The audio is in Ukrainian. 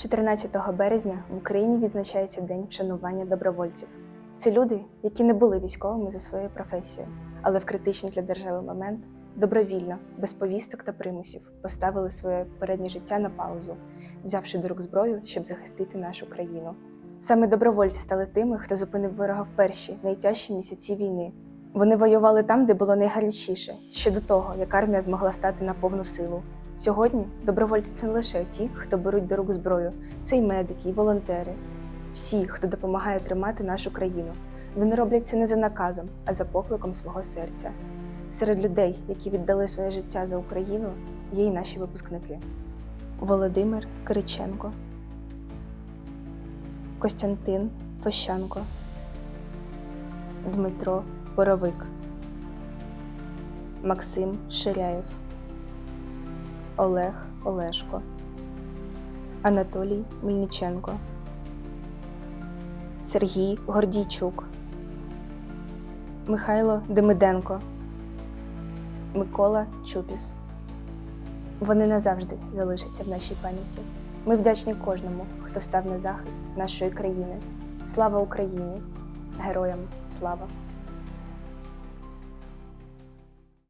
14 березня в Україні відзначається День вшанування добровольців. Це люди, які не були військовими за своєю професією, але в критичний для держави момент добровільно, без повісток та примусів, поставили своє переднє життя на паузу, взявши до рук зброю, щоб захистити нашу країну. Саме добровольці стали тими, хто зупинив ворога в перші найтяжчі місяці війни. Вони воювали там, де було найгарячіше, ще до того, як армія змогла стати на повну силу. Сьогодні добровольці це не лише ті, хто беруть до рук зброю, це й медики, і волонтери, всі, хто допомагає тримати нашу країну. Вони роблять це не за наказом, а за покликом свого серця. Серед людей, які віддали своє життя за Україну, є й наші випускники: Володимир Кириченко, Костянтин Фощанко, Дмитро Боровик, Максим Ширяєв, Олег Олешко, Анатолій Мельниченко, Сергій Гордійчук, Михайло Демиденко, Микола Чупіс. Вони назавжди залишаться в нашій пам'яті. Ми вдячні кожному, хто став на захист нашої країни. Слава Україні! Героям слава!